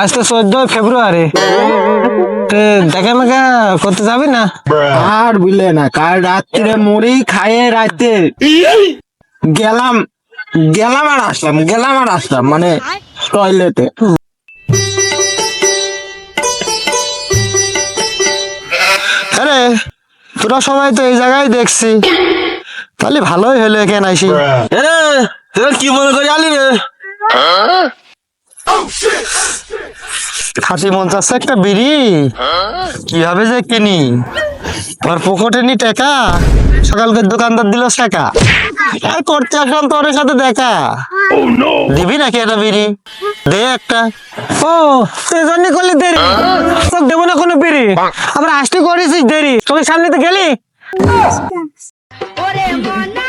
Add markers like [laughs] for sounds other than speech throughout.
আজ তো চোদ্দ ফেব্রুয়ারি। দেখা মেকা করতে যাবি না? আর বুঝলে না কাল রাত্রে মুড়ি খাইয়ে রাতে গেলাম গেলাম আর আসলাম গেলাম আর আসলাম মানে টয়লেটে। আরে তোরা সবাই তো এই জায়গায় দেখছি। তাহলে ভালোই হলো এখানে আইসি। কি মনে করি আলি রে? খাসি মন চাচ্ছে একটা বিড়ি? কীভাবে যে কিনি? তোর পকেটে নি টাকা। সকালকে দোকানদার দিল টাকা আর করতে আসলাম তোর সাথে দেখা। দিবি নাকি একটা বিড়ি? দে একটা। ও করলি দেরি। তোকে দেবো না কোনো বিড়ি। আবার আসতে করেছিস দেরি। তোর সামনে তো গেলি। ওরে মনা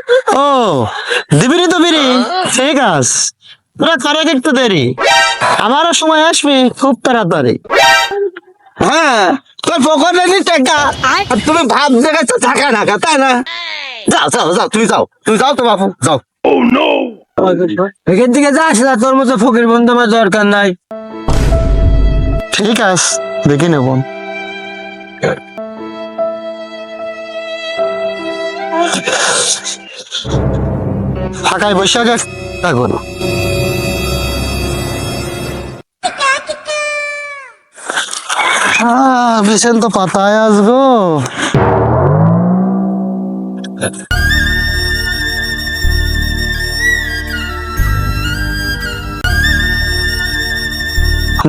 [laughs] ও দিবি নি তো বিড়ি ঠিক আছে। তোরা করে একটু দেরি। আমারও সময় আসবি খুব তাড়াতাড়ি। হ্যাঁ তোর পকেটে নি টাকা। আর তুমি ভাব দেখাচ্ছ টাকা টাকা, তাই না? যাও যাও যাও, তুমি যাও তুমি যাও তো বাপু, যাও। এখান থেকে যাস না তোর মতো ফকির বন্ধু আমার দরকার নাই। ঠিক আছে, দেখি নেব। ফাঁকায় বসে আগে থাকব না। বিছেন তো পাতায় আসব।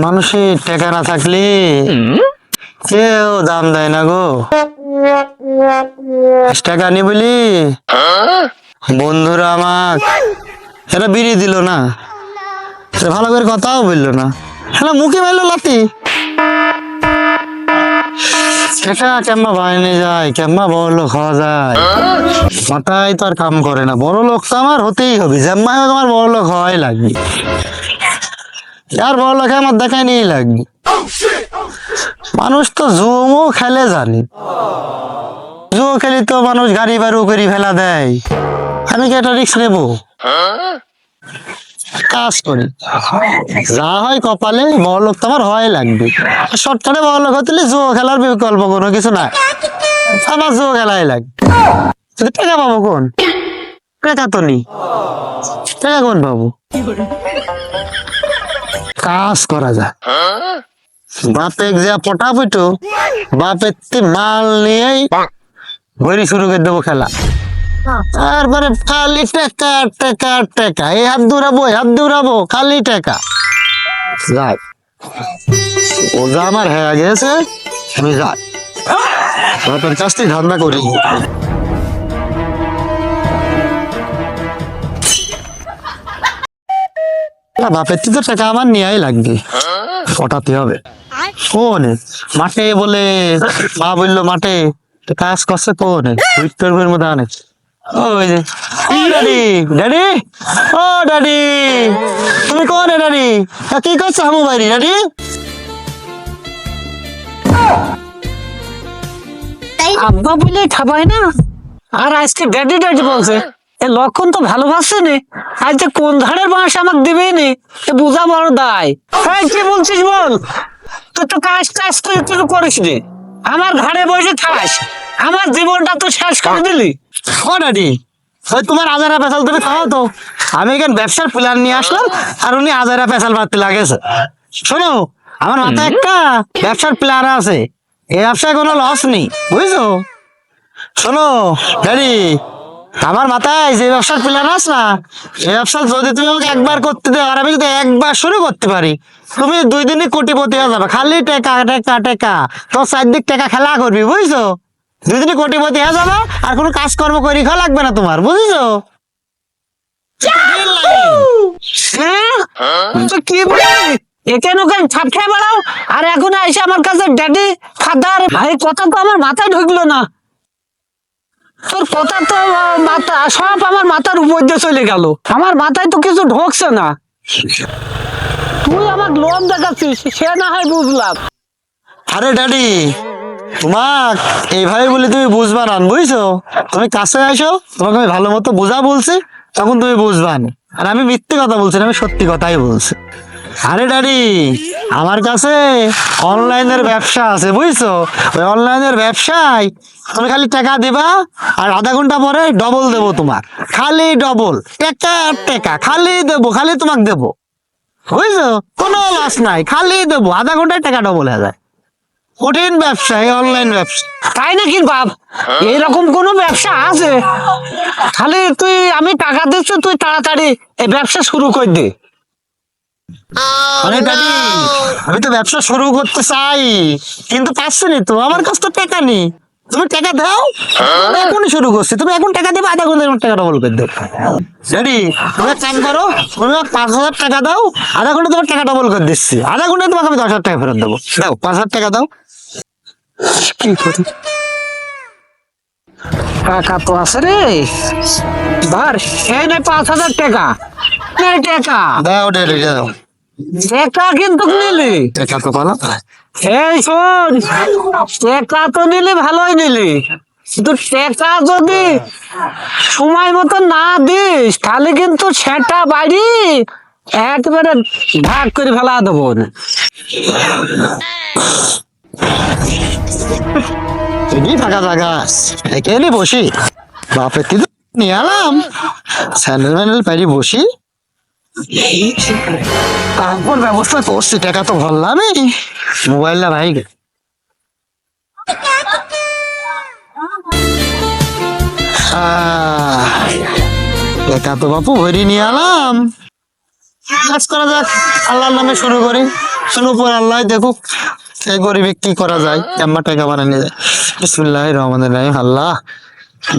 মানুষের টাকা না থাকলে কেউ দাম দেয় না গো। টাকা বন্ধুরা আমাক। এরা বিড়ি দিল না। ভালো করে কথাও বলল না। হ্যাঁ মুখে মারলো লাতি সেটা বাইনে যায় কেম্মা বড় লোক হওয়া যায়। মাথায় তো আর কাম করে না। বড় লোক তো আমার হতেই হবে। জেম্মায় তোমার বড় লোক হওয়াই লাগবে। আর বড় আমার দেখাই নিয়ে লাগবে। মানুষ তো জুমও খেলে জানি। জুয়ো খেলি তো মানুষ গাড়ি বাড়ু করে ফেলা দেয়। আমি কি একটা রিক্স নেব? কাজ করি। যা হয় কপালে, বড় লোক তো আমার হয় লাগবে। শর্টকাটে বড় লোক হতে জুয়ো খেলার বিকল্প কোনো কিছু না আমার জুয়ো খেলাই লাগবে। টাকা পাবো কোন? টাকা তো নেই। টাকা কোন পাবো? কাজ করা যায়। বাপে যা পটা পিটো বাপের মাল নিয়েই ঘড়ি শুরু করে দেবো খেলা। তারপরে খালি টাকা টাকা টাকা। এই হাত দৌড়াবো হাত দৌড়াবো, খালি টাকা। যাই। ওজা আমার হয়ে গেছে, আমি যাই। বাপের কাছ থেকে ধান্দা করি। না, বাপের তো টাকা আমার নেওয়াই লাগবে। পটাতে হবে। কোন মাঠে বলে মা বলল মাঠে কাজ করছে কোন? উত্তর মধ্যে আনে। ওই যে ও ড্যাডি ড্যাডি ও ড্যাডি তুমি কোন ড্যাডি তা কি করছ হামু বাড়ি ড্যাডি আব্বা বলে খাবাই না। আর আজকে ড্যাডি ড্যাডি বলছে। এ লক্ষণ তো ভালোবাসছে নে। আজ যে কোন ধারের মাস আমাকে দিবেই নে এ বুঝা বড় দায়। কি বলছিস বল? তুই তো কাজ কাজ তুই তুই করিস রে আমার ঘাড়ে বসে থাস আমার জীবনটা তো শেষ করে দিলি। ওই তোমার আজারা পেশাল তুমি খাও তো। আমি এখানে ব্যবসার প্ল্যান নিয়ে আসলাম আর উনি আজারা পেশাল মারতে লাগেছে। শোনো আমার মাথায় একটা ব্যবসার প্ল্যান আছে। এই ব্যবসায় কোনো লস নেই বুঝছ? শোনো ড্যাডি আমার মাথায় যে ব্যবসার প্ল্যান আছে না এই ব্যবসা যদি তুমি আমাকে একবার করতে দাও আর আমি যদি একবার শুরু করতে পারি তুমি দুই দিনই কোটিপতি হয়ে যাবে। খালি টেকা টেকা টেকা। তোর চারদিক টাকা খেলা করবি বুঝছ? দুই দিনই কোটিপতি হয়ে যাবে আর কোনো কাজকর্ম করি খাওয়া লাগবে না তোমার বুঝছ? হ্যাঁ? কি বলে এখানে ওখানে ছাপ খেয়ে বেড়াও। আর এখন এসে আমার কাছে ড্যাডি ফাদার ভাই কথা তো আমার মাথায় ঢুকলো না। তোর কথা তো মাথা সব আমার মাথার উপর দিয়ে চলে গেল। আমার মাথায় তো কিছু ঢোকছে না। তুই আমার লোন দেখাচ্ছিস সে না হয় বুঝলাম। আরে ড্যাডি এইভাবে বলে তুমি বুঝবা না বুঝছ? তুমি কাছে আসো তোমাকে আমি ভালো মতো বোঝা বলছি তখন তুমি বুঝবা না। আর আমি মিথ্যে কথা বলছি না, আমি সত্যি কথাই বলছি। আরে ড্যাডি আমার কাছে অনলাইনের ব্যবসা আছে, বুঝছ? ওই অনলাইনের ব্যবসায় তুমি খালি টাকা দিবা আর আধা ঘণ্টা পরে ডবল দেবো তোমার। খালি ডবল টাকা আর টাকা খালি দেবো, খালি তোমাকে দেবো। বুঝছ? কোনো লস নাই, খালি দেবো, আধা ঘন্টায় টাকা ডবল হয়ে যায়। কঠিন ব্যবসা, এই অনলাইন ব্যবসা। তাই নাকি বাপ? এইরকম কোন ব্যবসা আছে? খালি তুই, আমি টাকা দিচ্ছি, তুই তাড়াতাড়ি এই ব্যবসা শুরু করে দে। আরে দাদি আমি তো ব্যবসা শুরু করতে চাই কিন্তু পাচ্ছি না তো আমার কাছে তো টাকা নেই। তুমি টাকা দাও আমি এখনই শুরু করছি। তুমি এখন টাকা দেবে আধা ঘণ্টার মধ্যে টাকা ডবল করে দেবো। রেডি তুমি এক করো তুমি পাঁচ হাজার টাকা দাও আধা ঘণ্টা তোমার টাকা ডবল করে দিচ্ছি। আধা ঘন্টায় তোমাকে আমি দশ হাজার টাকা ফেরত দেবো। দাও পাঁচ হাজার টাকা দাও। কি করি? টাকা তো আছে রে। ধর এই নে পাঁচ হাজার টাকা। টাকা। দাও ডেলি দাও। টাকা কিন্তু নিলি। টাকা তো পালা। এই শোন টাকা তো নিলি ভালোই নিলি। কিন্তু টাকা যদি সময় মতো না দিস তাহলে কিন্তু সেটা বাড়ি একবারে ভাগ করে ফেলা দেবো। এগিয়ে থাকা জায়গা এখানে বসি। বাপের কিন্তু নিয়ে আলাম স্যান্ডেল ম্যান্ডেল বসি। তারপর ব্যবস্থা করছি, টাকা তো ভরলাম মোবাইলটা ভাই টাকা তো বাপু ভরি নিয়ে আলাম কাজ করা যাক, আল্লাহর নামে শুরু করি। শুরু পর আল্লাহ দেখুক এই গরিবে কি করা যায়, কেমন টাকা বানানো যায়। বিসমুল্লাহ রহমান রাহিম, আল্লাহ।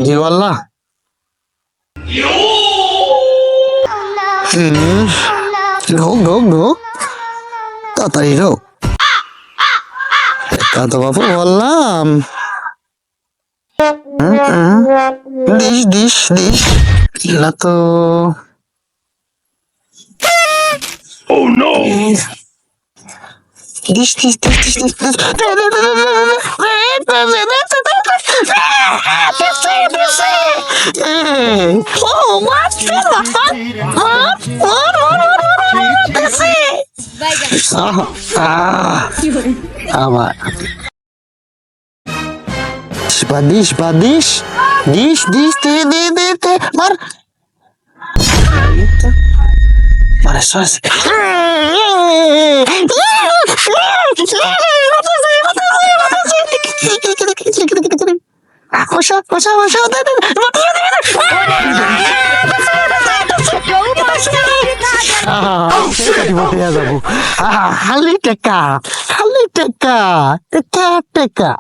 জি আল্লাহ। হুম, ঢোক ঢোক ঢোক তাড়াতাড়ি ঢোক তা তো বাপু বললাম হুম, হুম। দিস দিস দিস এগুলা তো this this this this this this Oh, what's in the fuck? What? What? What? What? What? That's it. আহ, আহ, আমার বাদিস বাদিস দিস দিস দে দে দে দে মার মারে সস বসা দে দে বসে যাব টেকা টেকা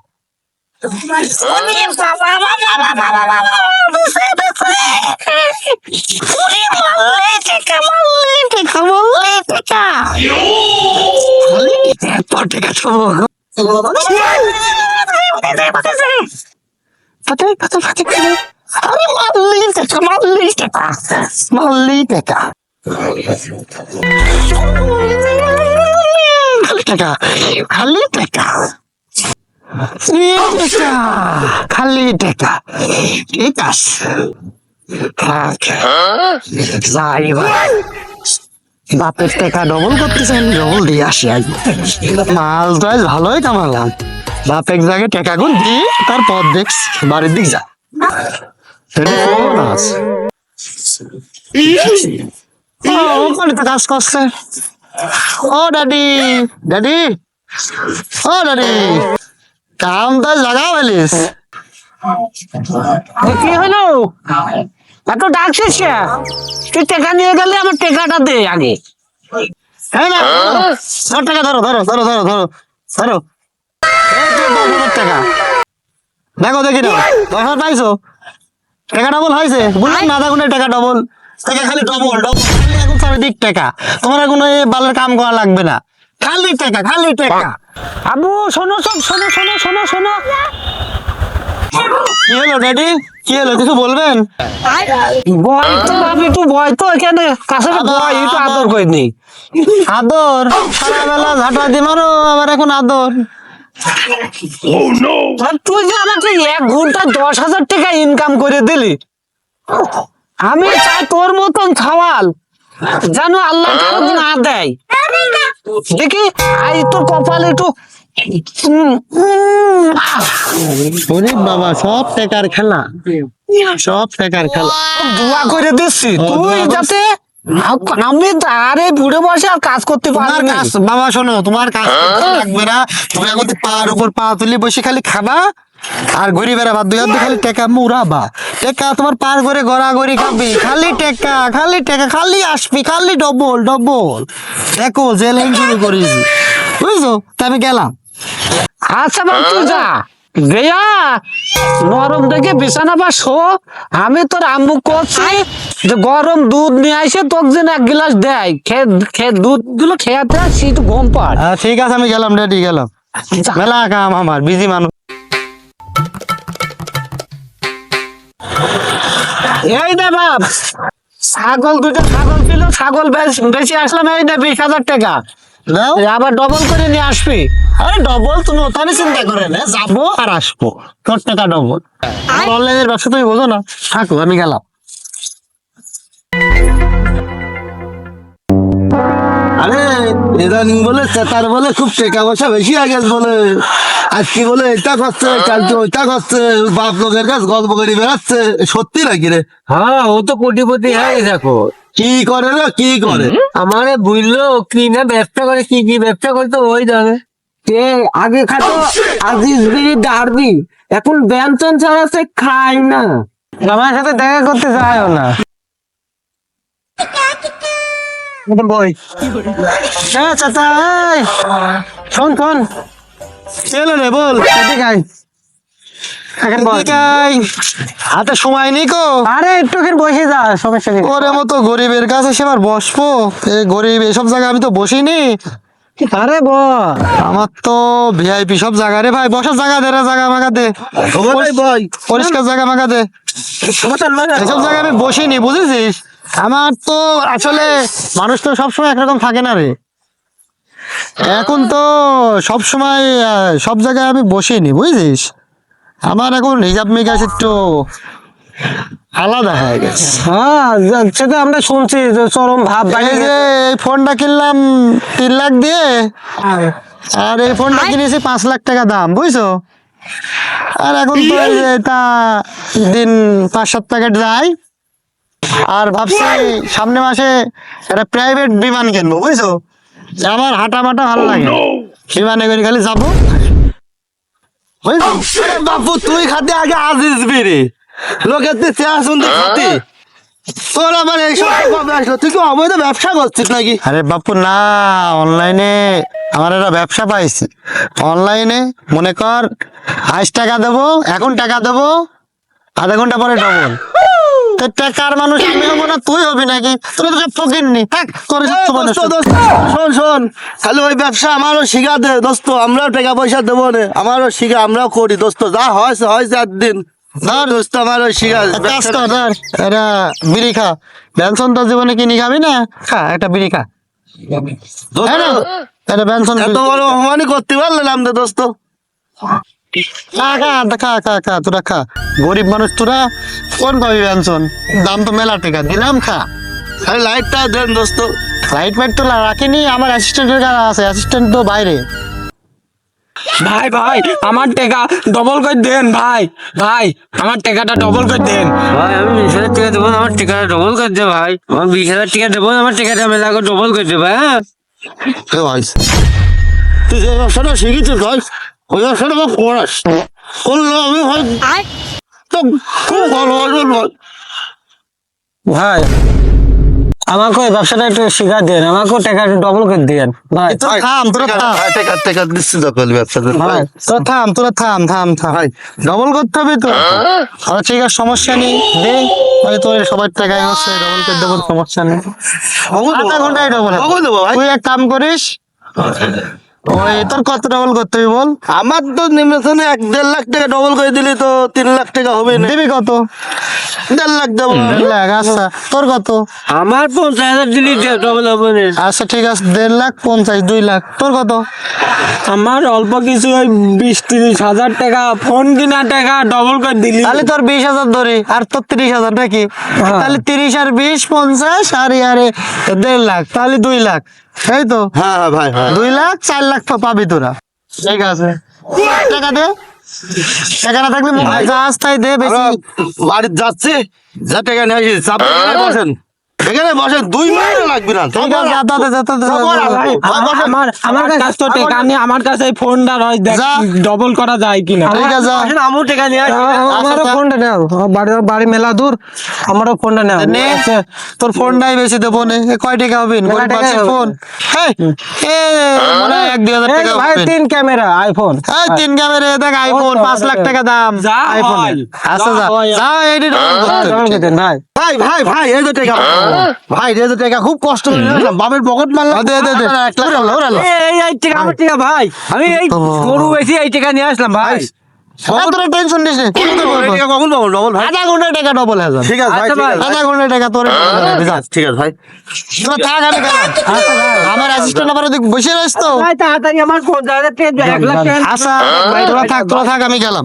ছবো Patay, patay, patay, patay. Aray, mali teka, mali teka. Mali teka. Kali teka, kali teka. Ini teka, kali বাপের টাকা ডবল করতেছেন ডবল দিয়ে আসি আজ। তো আজ ভালোই কামালাম। বাপ এক জায়গায় টাকা গুন দি তারপর দেখস বাড়ির দিক যা। কাজ। করছে। ও ডাডি ডাডি ও ডাডি কাম তো লাগা বলিস কি হলো? এত ডাকছিস কে? তুই টাকা নিয়ে গেলে আমার টাকাটা দে আগে। হ্যাঁ না ধর টাকা ধরো ধরো ধরো ধরো ধরো ধরো। টাকা। দেখো দেখি না। দশ হাজার পাইছো? টাকা ডবল হয়েছে। বললাম না ঘন্টায় টাকা ডবল টাকা খালি ডবল ডবল এখন চারিদিক টাকা। তোমার কোনো বালের কাম করা লাগবে না। খালি টাকা খালি টাকা। আবু শোনো সব শোনো শোনো শোনো শোনো। কি হলো ড্যাডি? কি হলো কিছু বলবেন? বয় তো বাপ একটু বয় তো এখানে। কাছে বয় একটু আদর। করে নি। আদর সারাবেলা ঝাঁটা দি মারো আবার এখন আদর। তুই যে আমাকে এক ঘন্টায় দশ হাজার টাকা ইনকাম করে দিলি। আমি চাই তোর মতন খাওয়াল জানো আল্লাহ না দেয়। দেখি আই তোর কপাল একটু বাবা সব টেকার খেলা। সব টেকার খেলা। দোয়া করে দিচ্ছি। তুই যাতে আমি আরে বুড়ে বসে আর কাজ করতে পারবি না। কাজ বাবা শোনো তোমার কাজ করতে লাগবে না। তুমি এখন পার উপর পা তুলি বসে খালি খাবা। আর ঘুরি বেড়াবা দুই হাত খালি টেকা মুড়াবা। টেকা তোমার পার করে গড়াগড়ি খাবি। খালি টেকা খালি টেকা খালি আসবি খালি ডবল ডবল। দেখো যে লাইন শুরু করেছি বুঝছ? তা আমি গেলাম। আচ্ছা বাবা তুই যা। গেয়া নরম দেখে বিছানা বা শো। আমি তোর আম্মু করছি যে গরম দুধ নিয়ে আসে তোকে যেন এক গ্লাস দেয়। খেয়ে খেয়ে দুধগুলো খেয়াতে আসি একটু ঘুম পাড়। ঠিক আছে আমি গেলাম রেডি গেলাম। মেলা কাম আমার বিজি মানুষ। এই না বাপ ছাগল দুটো ছাগল ছিল ছাগল বেচ- বেশি আসলাম এই না বিশ হাজার টাকা। নাও আবার ডবল করে নিয়ে আসবি। আরে ডবল তুমি ওখানে চিন্তা করে না যাব আর আসব। তোর টাকা ডবল অনলাইনের ব্যবসা তুমি বোঝো না। থাকো আমি গেলাম। আরে ইদানিং বলে তার বলে খুব টাকা পয়সা বেশি আগে বলে। আজকে বলে এটা করছে কালকে ওইটা করছে বাপ লোকের কাছে গল্প করে বেড়াচ্ছে। সত্যি নাকি রে? হ্যাঁ ও তো কোটিপতি হয়ে দেখো কি করে রে কি করে? আমারে বুঝলো কি না ব্যবসা করে কি কি ব্যবসা করতো ওই জানে। তে আগে খাতো আজিজ বিড়ি ডারবি এখন ব্যঞ্জন ছাড়া সে খায় না। আমার সাথে দেখা করতে চায়ও না। বই। হ্যাঁ চাচা শোন শোন। চলো রে বল এদিকে এদিকে হাতে সময় নেই কো আরে একটু বসে যা সমস্যা নেই ওরে মতো গরিবের কাছে সেবার বসবো? এই গরিব এসব জায়গায় আমি তো বসিনি। আরে ব আমার তো ভিআইপি সব জায়গা রে ভাই। বসার জায়গা দে রে জায়গা মাগা দে। পরিষ্কার জায়গা মাগা দে। এসব জায়গায় আমি বসিনি বুঝেছিস? আমার তো আসলে মানুষ তো সবসময় একরকম থাকে না রে। এখন তো সব সময় সব জায়গায় আমি বসিনি বুঝেছিস? আমার এখন হিজাব মেগাস একটু আলাদা হয়ে গেছে। হ্যাঁ সেটা আমরা শুনছি যে চরম ভাব এই বাড়িয়ে যে এই ফোনটা কিনলাম তিন লাখ দিয়ে। আর? এই ফোনটা কিনেছি পাঁচ লাখ টাকা দাম বুঝছ? আর এখন তো এটা দিন পাঁচ সাত প্যাকেট যায় আর ভাবছি সামনে মাসে একটা প্রাইভেট বিমান কিনবো বুঝছ? আমার হাঁটা মাটা ভালো লাগে বিমানে করে খালি যাব। বাপু তুই খাতে আগে আজিজ বিড়ি। লোকের তুই চেয়ার শুনতে খাতি। তোর আবার এইসব কবে আসলো? তুই কি অবৈধ ব্যবসা করছিস নাকি? আরে বাপু না অনলাইনে আমার একটা ব্যবসা পাইছি। অনলাইনে মনে কর আইস টাকা দেবো এখন টাকা দেবো আধা ঘণ্টা পরে ডবল টাকার মানুষ আমি হব না? তুই হবি নাকি? তুই তো ফকির নি। শোন শোন। খালি ওই ব্যবসা আমারও শিখা দে দোস্ত। আমরাও টাকা পয়সা দেবো না। আমারও শিখা আমরাও করি দোস্ত। যা হয়েছে হয়েছে একদিন। ধর। দোস্ত আমারও শিখা কাজ কর ধর। এটা বিড়ি খা। বেনসন তোর জীবনে কিনি খাবি না? খা একটা বিড়ি খা। হ্যাঁ? এটা বেনসন এত বড় অপমানই করতে পারলাম না দোস্ত। খা খা খা খা খা তোরা খা। গরিব মানুষ তোরা কোন পাবি বেনসন দাম তো মেলা টাকা দিলাম খা। খালি লাইটটা দেন দোস্ত। লাইট ফাইট তো রাখিনি আমার অ্যাসিস্ট্যান্টের কাছে আছে অ্যাসিস্ট্যান্ট তো বাইরে। ভাই ভাই আমার টাকা ডবল করে দেন ভাই। ভাই আমার টাকাটা ডবল করে দেন। ভাই আমি বিশ হাজার টাকা দেবো আমার টিকাটা ডবল করে দে ভাই। আমার বিশ হাজার টাকা দেবো আমার টিকাটা মেলা করে ডবল করে দে ভাই হ্যাঁ। তুই যে ব্যবসাটা শিখেছিস ভাই ওই ব্যবসাটা আমার করাস। করলে আমি ভাই তো খুব ভালো ভাই। ভাই আমাকে ওই ব্যবসাটা একটু শিখা দেন আমাকেও টাকা ডবল করে দেন। ভাই থাম তোরা থাম। টাকা টাকা দিচ্ছি তো করলি ব্যবসাটা ভাই থাম তোরা থাম থাম থাম। ডবল করতে হবে তো? আচ্ছা ঠিক আছে সমস্যা নেই। দে তোর সবার টাকায় হচ্ছে ডবল করে দেবো সমস্যা নেই। আধা ঘন্টায় ডবল দেবো ভাই। তুই এক কাম করিস ওই তোর কত ডবল করতে হবে বল? আমার তো নিম্নস্থানে এক দেড় লাখ টাকা ডবল করে দিলে তো তিন লাখ টাকা হবে না। দিবি কত? দেড় লাখ দেবো দেড় লাখ আচ্ছা। তোর কত? আমার পঞ্চাশ হাজার দিলি ডবল হবে না। আচ্ছা ঠিক আছে দেড় লাখ পঞ্চাশ দুই লাখ। তোর কত? আমার অল্প কিছু ওই বিশ তিরিশ হাজার টাকা ফোন কিনা টাকা ডবল করে দিলি। তাহলে তোর বিশ হাজার ধরে আর তোর তিরিশ হাজার নাকি? হ্যাঁ। তাহলে তিরিশ আর বিশ পঞ্চাশ আর ইয়ারে দেড় লাখ তাহলে দুই লাখ। এই তো হ্যাঁ হ্যাঁ ভাই ভাই দুই লাখ চার লাখ তো পাবি তোরা। ঠিক আছে। টাকা দে। টাকা না থাকলে যা তাই দে বেশি। বাড়ির বাড়ি যাচ্ছে। যা টাকা নিয়ে আসিস এখানে বসেন দুই মিনিট লাগবে না। আমার আমার কাছে তো টাকা নেই আমার কাছে এই ফোনটা রয় দেখ ডবল করা যায় কিনা। ঠিক আছে। যা। আমু টাকা নিয়ে আমারও ফোনটা নেও। বাড়ি বাড়ি মেলা দূর আমারও ফোনটা নেও। নে। তোর ফোনটাই বেশি দেবো নে। কয় টাকা হবে? ফোন হ্যাঁ মনে হয় এক দুই হাজার টাকা ভাই তিন ক্যামেরা আইফোন এই তিন ক্যামেরা দেখ আইফোন পাঁচ লাখ টাকা দাম। আইফোন হয়। আচ্ছা যা যা। হয়। যা এইটি ডবল করতে হবে। ভাই। ভাই ভাই ভাই এই তো টাকা। ভাই এই তো টাকা খুব কষ্ট করে নিয়ে আসলাম। পকেট মারলাম। দে দে দে। এই এই টাকা আমার টাকা ভাই। আমি এই গরু বেশি এই টাকা নিয়ে আসলাম ভাই। টেনশন নিস আধা ঘণ্টা টাকা ডবল হয়ে ঠিক আছে আচ্ছা আধা ঘণ্টা টাকা তোর ঠিক আছে ভাই। থাক আমি গেলাম আমার অ্যাসিস্ট্যান্ট আবার বসে রয়েছ তো। ভাই তাড়াতাড়ি আমার হাজার আচ্ছা ভাই তোরা থাক তোরা থাক আমি গেলাম।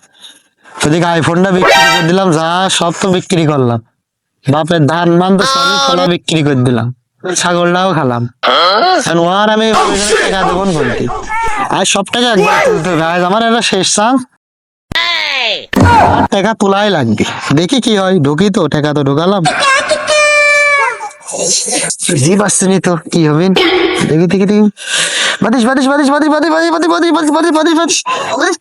ওদিকে আইফোনটা বিক্রি করে দিলাম যা সব তো বিক্রি করলাম বাপের ধান মান তো সবই ফলা বিক্রি করে দিলাম ছাগলটাও খালাম এখন ওর আমি টাকা দেবো বলতে আজ সব টাকা একবার তুলতে হবে আজ আমার একটা শেষ চান্স টাকা তোলাই লাগবে দেখি কি হয় ঢুকি তো টাকা তো ঢুকালাম জি পাচ্ছি তো কি হবে দেখি দেখি দেখি বাদিস বাদিস বাদিস বাদিস বাদিস বাদিস বাদিস বাদিস বাদিস বাদিস বাদিস বাদিস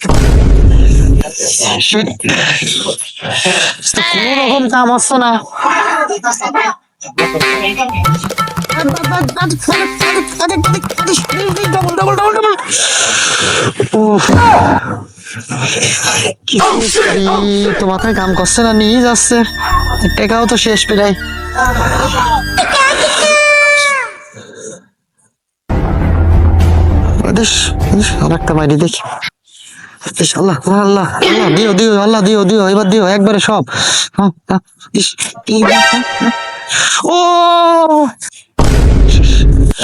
কোনো রকম কাম হচ্ছে না তো মাথায় কাম করছে না নিয়ে যাচ্ছে টাকাও তো শেষ প্রায় আর একটা বাইরে দেখি আল্লাহ আল্লাহ আল্লাহ দিও দিও আল্লাহ দিও দিও এবার দিও একবারে সব। হ্যাঁ, হ্যাঁ। ও!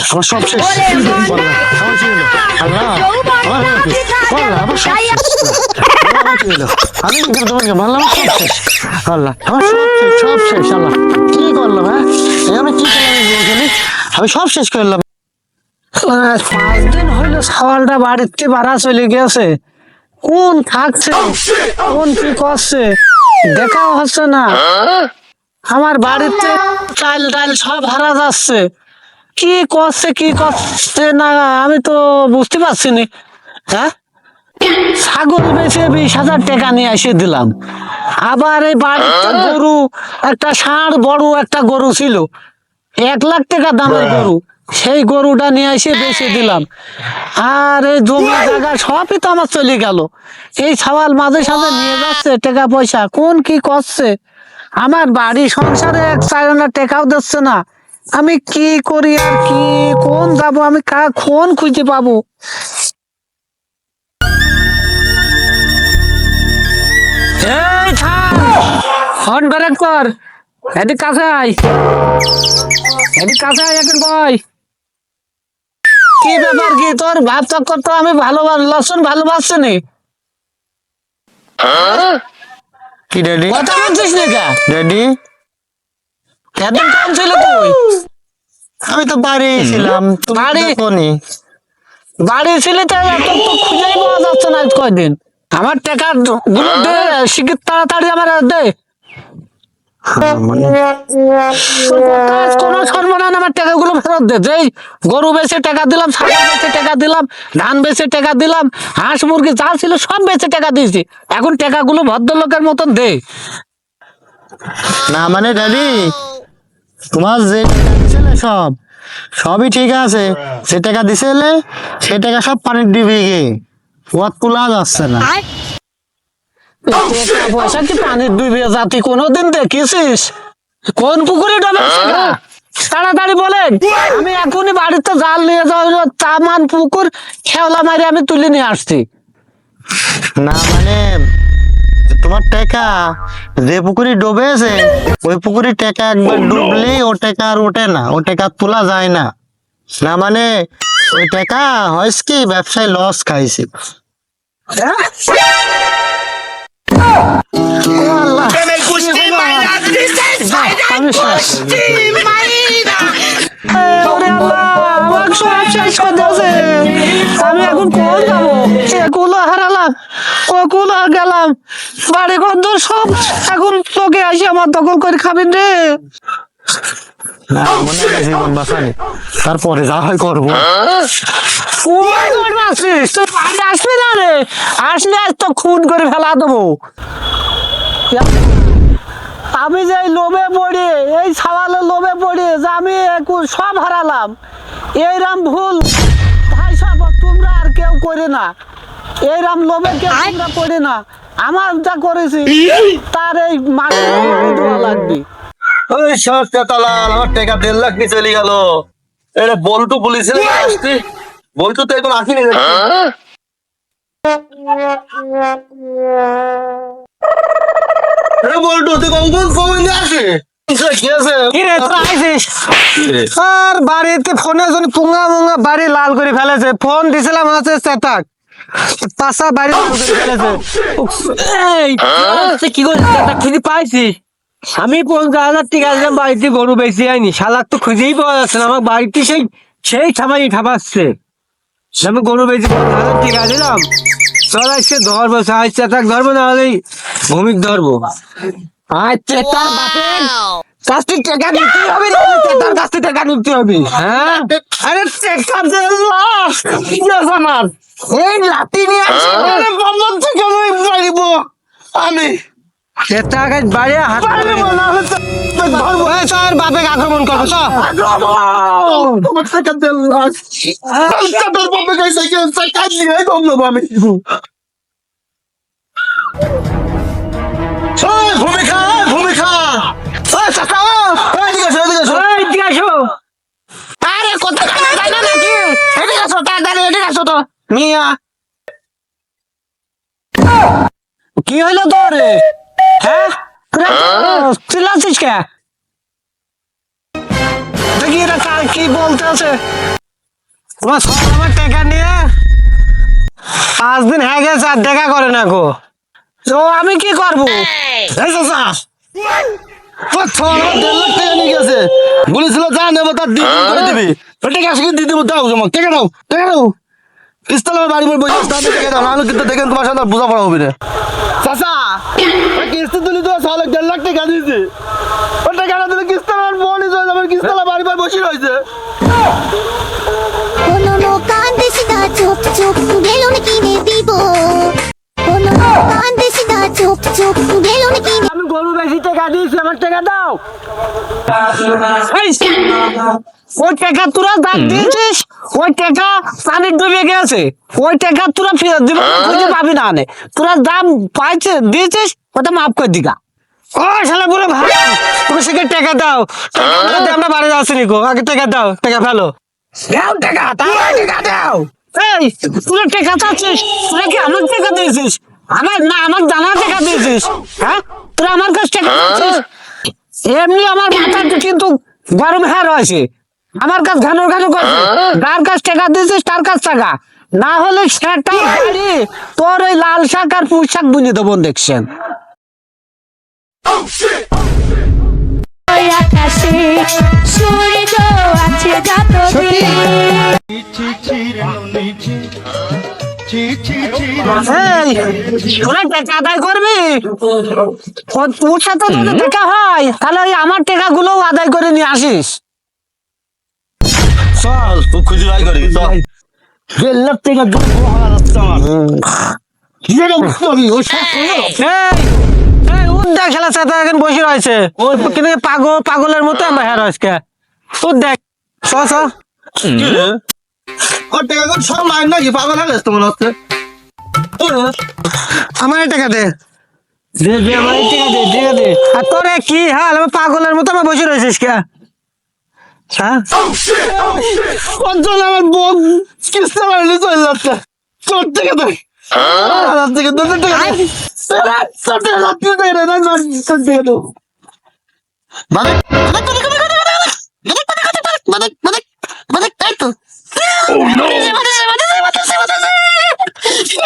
আমার সব শেষ। আল্লাহ, আমার সব? আমি? সব শেষ। আল্লাহ আমার সব শেষ সব শেষ আল্লাহ। কি করলাম হ্যাঁ? আমি কি করলাম আমি সব শেষ করলাম। পাঁচ দিন হইল সওয়ালটা বাড়িতে বাড়া চলে গেছে কোন থাকছে? কোন কি করছে? দেখাও হচ্ছে না। আমার বাড়িতে চাল ডাল সব হারা যাচ্ছে। কি করছে কি করছে না আমি তো বুঝতে পারছি না। হ্যাঁ? ছাগল বেচে বিশ হাজার টাকা নিয়ে এসে দিলাম। আবার এই বাড়িতে গরু একটা ষাঁড় বড় একটা গরু ছিল। এক লাখ টাকা দামের গরু। সেই গরুটা নিয়ে এসে বেচে দিলাম। আর এই জমি জায়গা সবই তো আমার চলে গেল। এই সওয়াল মাঝে সাঝে নিয়ে যাচ্ছে টাকা পয়সা। কোন কি করছে? আমার বাড়ি সংসারে এক চার আনা টাকাও দিচ্ছে না। আমি কি করি আর কি কোন যাব আমি কা কোন খুঁজে পাবো? ফোন ব্রেক কর। এদিক কাছে আয়। এদিক কাছে আয় এখন বয়। কি ব্যাপার কি? তোর ভাব চক্কর তো আমি ভালো ভালোবাসছি নি কি ড্যাডি? কথা বলছিস না কে? ড্যাডি? কম ছিল তুই। আমি তো বাড়ি ছিলাম বাড়ি? দেখোনি। বাড়ি ছিলে তো এত তো খুঁজেই পাওয়া যাচ্ছে না কয়দিন। আমার টাকা গুলো দে শিখিত তাড়াতাড়ি আমার দে। কোনো সর্বনাশ আমার টাকাগুলো ফেরত দে। যেই গরু বেচে টাকা দিলাম ছাগল বেচে টাকা দিলাম ধান বেচে টাকা দিলাম হাঁস মুরগি যা ছিল সব বেচে টাকা দিয়েছি। এখন টাকাগুলো ভদ্রলোকের মতন দে। না মানে ড্যাডি তোমার যে টাকা দিছিলে সব সবই ঠিক আছে। সে টাকা দিছিলে সে টাকা সব পানির ডিবে গে ওয়াত তোলা যাচ্ছে না। পয়সা কি পানির ডুবে জাতি কোনোদিন দেখিস কোন পুকুরে ডবে সেটা? তাড়াতাড়ি বলেন আমি এখনই বাড়িতে জাল নিয়ে যাওয়া তামান পুকুর খেওলা মারি আমি তুলে নিয়ে আসছি। না মানে তোমার টাকা যে পুকুরি ডুবেছে ওই পুকুরি টাকা একবার ডুবলে ও টাকা আর ওঠে না ও টাকা তোলা যায় না। না মানে ওই টাকা হয় কি ব্যবসায় লস খাইছে। আমি এখন কোন যাব এগুলো হারালাম ওগুলো গেলাম বাড়ি ঘর সব এখন লোকে আসি আমার দখল করে খাবেন রে না মনে হয় জীবন বাঁচানি তারপরে যা হয় করব। বাড়ি আসবি না রে? আসলে আজ তো খুন করে ফেলা দেবো। আমি যে এই লোভে পড়ে এই সাওয়ালের লোভে পড়ে যে আমি একু- সব হারালাম। এইরাম ভুল। ভাই সব তোমরা আর কেউ করে না। এইরাম লোভে কেউ তোমরা করে না। আমার যা করেছি তার এই মাকে লাগবে। ওই সস্তা তালাল আমার টাকা দেড় লাখ নিয়ে চলে গেল। এটা বল্টু আসছি বল্টু তো এখন আসেনি বল্টু তুই কখন কখন আসে? আছে আর বাড়িতে ফোনে জন পুঙ্গা মুঙ্গা বাড়ি লাল করে ফেলেছে। ফোন দিছিলাম হচ্ছে চেতাক। পাশা বাড়ি লাল ফেলেছে। কি করে পাইছিস? আমি পঞ্চাশ হাজার টাকা দিলাম বাড়িতে গরু বেশি আইনি। শালাক তো খুঁজেই পাওয়া যাচ্ছে না। আমার বাড়িতে সেই সেই খামাই খাবাচ্ছে আমি গরু বেশি পঞ্চাশ হাজার টাকা দিলাম। চল আসছে ধরবো সাহায্য ধরবো না হলেই ভূমিক ধরবো। আচ্ছা তার বাপের। কাছ থেকে টাকা নিতে হবে না তার কাছ থেকে টাকা নিতে হবে। হ্যাঁ? আরে টাকা দে লাশ আমার? এই লাঠি নিয়ে আসো আরে বন্ধন থেকে আমি আক্রমণ করব তো আমার টাকা দেড় লাখ টাকার কি টাকা দিয়ে কম নেব আমি। ভূমিকা ভূমিকা। আরে কত নাকি? এদিকে আসো তাড়াতাড়ি এদিকে আসো তো। মিয়া। কি হইল তোর? হ্যাঁ? কে? দেখি এরা কার কি বলতে আছে। তোমার সব আমার টাকা নিয়ে পাঁচ দিন হয়ে গেছে আর দেখা করে না গো। তো আমি কি করব? বলেছিল যা নেব তার করে দিবি। ও টাকা আসলে দিয়ে দেবো দাও জমা টাকা দাও টাকা দাও পিস্তল আমার বাড়ি বসে টাকা দাও নাহলে কিন্তু দেখেন তোমার সাথে বোঝাপড়া হবে না। চাচা ওই কিস্তি তুলি তো সালক দেড় লাখ টাকা দিয়েছি। ওর টাকা দিলে কিস্তি আমার বোনই চলে যাবে কিস্তি বাড়ি বাড়ি বসে রয়েছে। কোনো কান্দিস না চুপ দিব? কোনো কান্দিস না চুপ চুপ বেলুন কিনে আমি গরু বেশি টাকা দিয়েছি আমার টাকা দাও। ওই টাকা তোরা দাম দিয়েছিস ওই টাকা পানি ডুবে গেছে ওই টাকা তোরা ফেরত দিব খুঁজে পাবি না নে তোরা দাম পাইছে দিয়েছিস ওটা মাফ করে দিগা। ও শালা বলে ভাই তুমি সেকে টাকা দাও। টাকা আমরা বাড়ি যাচ্ছি নিকো আগে টাকা দাও টাকা ফেলো। দাও টাকা তাড়াতাড়ি টাকা দাও। এই তোরা টাকা চাচ্ছিস তোরা কি আমার টাকা দিয়েছিস? আমার না আমার জানা টাকা দিয়েছিস হ্যাঁ? তোরা আমার কাছ টাকা দিয়েছিস? এমনি আমার মাথাটা কিন্তু গরম হ্যাঁ রয়েছে। আমার কাছে ঘানো ঘানো করছে। যার কাছ টাকা দিয়েছিস তার কাছ টাকা? না হলে সেটা তোর ওই লাল শাক আর পুঁই শাক বুঝে দেবো দেখছেন? আকাশে সূর্য আছে যত চিঠির এই তোরা টাকা আদায় করবি? তোর সাথে যদি টাকা হয়। তাহলে ওই আমার টাকা গুলো আদায় করে নিয়ে আসিস। চল তুই খুঁজে করি চল টাকা হাজার আমার। উদ্যোগ খেলা সাথে এখন বসে রয়েছে। ওই কিন্তু পাগল পাগলের মতো আমরা হ্যাঁ আজকে উদ্যোগ চ চ। ওর টাকা গুলো সব মাইন নাকি? পাগল হয়ে গেছে মনে হচ্ছে। আমার টাকা দে হ্যাঁ মানে মানে মানে মানে তো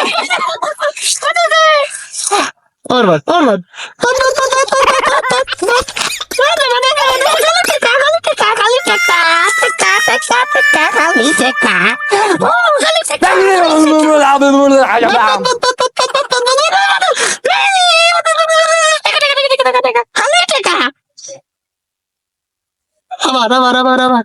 ওর বাদ ওর বাদ আবার